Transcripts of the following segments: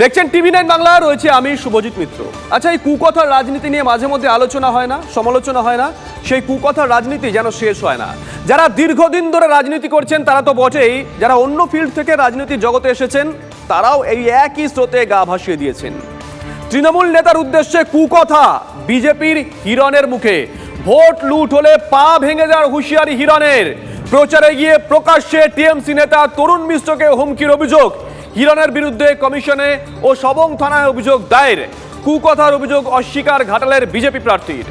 দেখছেন TV nine Bangla রয়েছে আমি শুভজিৎ মিত্র। আচ্ছা এই কুকথার রাজনীতি নিয়ে মাঝে মধ্যে আলোচনা হয় না, সমালোচনা হয় না, সেই কুকথার রাজনীতি যেন শেষ হয় না। যারা দীর্ঘদিন ধরে রাজনীতি করছেন, তারা তো বটেই, যারা অন্য ফিল্ড থেকে রাজনীতির জগতে এসেছেন, তারাও এই একই স্রোতে গা ভাসিয়ে দিয়েছেন। তৃণমূল নেতার উদ্দেশ্যে কুকথা, বিজেপির হিরণের মুখে। ভোট লুট হলে পা ভেঙে যাওয়ার হুঁশিয়ারি হিরণের। প্রচারে গিয়ে প্রকাশ্যে টিএমসি নেতা তরুণ মিশ্রকে হুমকির অভিযোগ। হিরণের বিরুদ্ধে কমিশনে ও সবং থানায় অভিযোগ দায়ের। কুকথার অভিযোগ অস্বীকার ঘাটালের বিজেপি প্রার্থীর।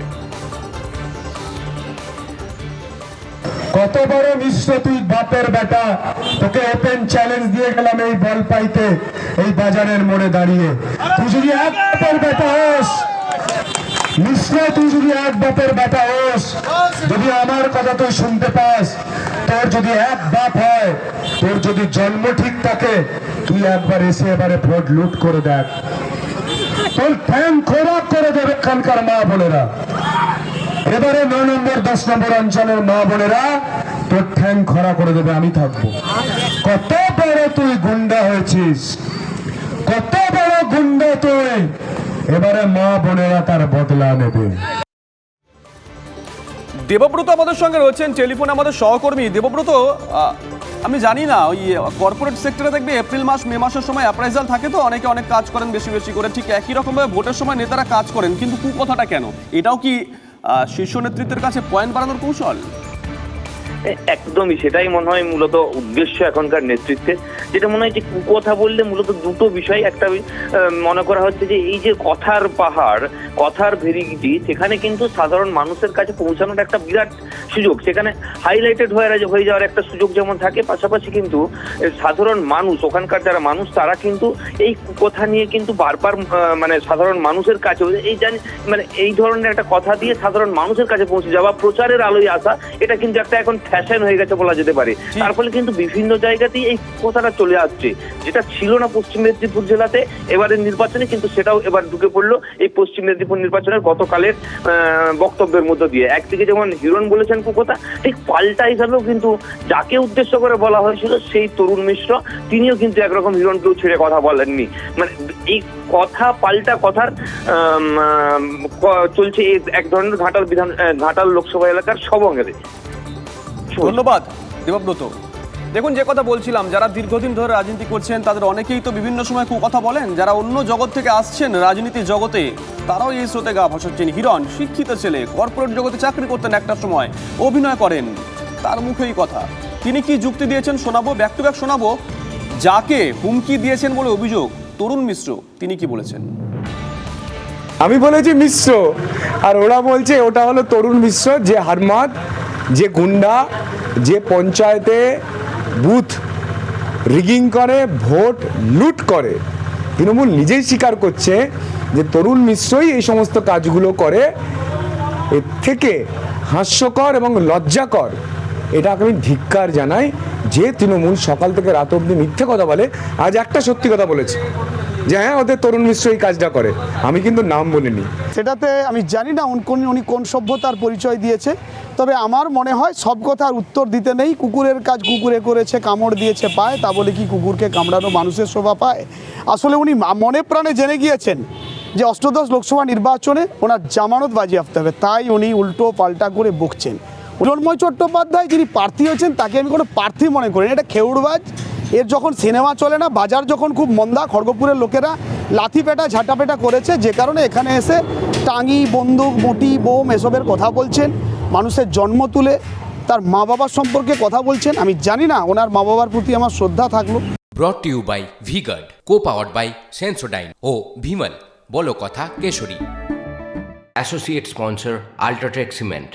কত বড় মিশ্র তুই বাপের বেটা, তোকে ওপেন চ্যালেঞ্জ দিয়ে গেলাম এই বল পাইতে, এই বাজারের মোড়ে দাঁড়িয়ে। তুই যদি এক বাপের বেটা হোস, মিশ্র তুই যদি এক বাপের বেটা হোস, যদি আমার কথা তুই শুনতে পাস, তোর যদি এক বাপ হয়, তোর যদি জন্ম ঠিক থাকে তুই একবার এসে এবারে ভোট লুট করে দেখ। তোর ফ্যান খোরাক করে দেবে এখানকার মা বোনেরা। এবারে নয় নম্বর, দশ নম্বর অঞ্চলের মা বোনেরা তোর ঠ্যাং খরা করে দেবে, আমি থাকব। কত বড় তুই গুন্ডা হয়েছিস। কত বড় গুন্ডা তুই। এবারে মা বোনেরা তার বদলা নেবে। দেবব্রত আমাদের সঙ্গে রয়েছেন, টেলিফোনে আমাদের সহকর্মী। দেবব্রত আমি জানি না, ওই কর্পোরেট সেক্টরে দেখবে এপ্রিল মাস মে মাসের সময় অ্যাপ্রাইজাল থাকে তো, অনেকে অনেক কাজ করেন বেশি বেশি করে, ঠিক একই রকমভাবে ভোটের সময় নেতারা কাজ করেন, কিন্তু কু কথাটা কেন? এটাও কি শীর্ষ নেতৃত্বের কাছে পয়েন্ট বাড়ানোর কৌশল? একদমই সেটাই মনে হয় মূলত উদ্দেশ্য এখনকার নেতৃত্বে। যেটা মনে হয় যে কথা বললে মূলত দুটো বিষয়, একটা মনে করা হচ্ছে যে এই যে কথার পাহাড়, কথার ভেরিগিটি, সেখানে কিন্তু সাধারণ মানুষের কাছে পৌঁছানোর একটা বিরাট সুযোগ। সেখানে হাইলাইটেড হয়ে হয়ে যাওয়ার একটা সুযোগ যেমন থাকে, পাশাপাশি কিন্তু সাধারণ মানুষ, ওখানকার যারা মানুষ, তারা কিন্তু এই কথা নিয়ে কিন্তু বারবার মানে সাধারণ মানুষের কাছে, এই জানি মানে এই ধরনের একটা কথা দিয়ে সাধারণ মানুষের কাছে পৌঁছে যাওয়া, প্রচারের আলোয় আসা, এটা কিন্তু একটা এখন ফ্যাশন হয়ে গেছে বলা যেতে পারে। তার ফলে কিন্তু বিভিন্ন জায়গাতেই এই কথাটা চলে আসছে যেটা ছিল না পশ্চিম মেদিনীপুর জেলাতে। এবারের নির্বাচনে কিন্তু সেটাও এবার ঢুকে পড়ল এই পশ্চিম মেদিনীপুর নির্বাচনের গতকালের বক্তব্যের মধ্য দিয়ে। একদিকে যেমন হিরণ বলেছেন কুকথা ঠিক পাল্টা হিসাবেও কিন্তু যাকে উদ্দেশ্য করে বলা হয়েছিল সেই তরুণ মিশ্র তিনিও কিন্তু একরকম হিরণকেও ছেড়ে কথা বলেননি। মানে এই কথা পাল্টা কথার চলছে এক ধরনের ঘাটাল বিধান ঘাটাল লোকসভা এলাকার ধন্যবাদ দেবব্রত। দেখুন যে কথা বলছিলাম যারা দীর্ঘদিন ধরে রাজনীতি করছেন তাদের অনেকেই তো বিভিন্ন সময় কথা বলেন যারা অন্য জগৎ থেকে আসছেন রাজনীতির জগতে তারাও এই স্রোতে গা ভাসাচ্ছেন। হিরণ শিক্ষিত ছেলে কর্পোরেট জগতে চাকরি করতেন একটা সময় অভিনয় করেন তার মুখেই কথা। তিনি কি যুক্তি দিয়েছেন শোনাবো? ব্যাক টু ব্যাক শোনাবো। যাকে হুমকি দিয়েছেন বলে অভিযোগ তরুণ মিশ্র তিনি কি বলেছেন? আমি বলেছি মিশ্র আর ওরা বলছে ওটা হলো তরুণ মিশ্র যে হারমাদ যে গুন্ডা, যে পঞ্চায়েতে বুথ রিগিং করে, ভোট লুট করে, তৃণমূল নিজেই স্বীকার করছে যে তরুণ মিশ্রই এই সমস্ত কাজগুলো করে। এর থেকে হাস্যকর এবং লজ্জাকর এটাকে আমি ধিক্কার জানাই, যে তৃণমূল সকাল থেকে রাত অবধি মিথ্যে কথা বলে, আজ একটা সত্যি কথা বলেছে, যে হ্যাঁ ওদের তরুণ মিশ্র এই কাজটা করে। আমি কিন্তু নাম বলিনি। সেটাতে আমি জানি না উনি কোন সভ্যতার পরিচয় দিয়েছে তবে আমার মনে হয় সব কথার উত্তর দিতে নেই। কুকুরের কাজ কুকুরে করেছে, কামড় দিয়েছে, পায়, তা বলে কি কুকুরকে কামড়ানো মানুষের শোভা পায়? আসলে উনি মনে প্রাণে জেনে গিয়েছেন যে অষ্টদশ লোকসভা নির্বাচনে ওনার জামানত বাজিয়াপ্ত হবে। তাই উনি উল্টো পাল্টা করে বকছেন। উন্ময় চট্টোপাধ্যায় যিনি প্রার্থী হয়েছেন, তাকে আমি কোনো প্রার্থী মনে করি এটা খেউড়বাজ। এর যখন সিনেমা চলে না, বাজার যখন খুব মন্দা, খড়গপুরের লোকেরা লাথি পেটা, ঝাঁটা পেটা করেছে। যে কারণে এখানে এসে টাঙি, বন্দুক, মুটি, বোম এসবের কথা বলছেন। মানুষের জন্ম তুলে তার মা বাবার সম্পর্কে কথা বলছেন আমি জানি না ওনার মা বাবার প্রতি আমার শ্রদ্ধা থাকল। Brought to you by V Guard co powered by Sensodyne ও ভিমল বলো কথা Kesari. Associate sponsor UltraTech cement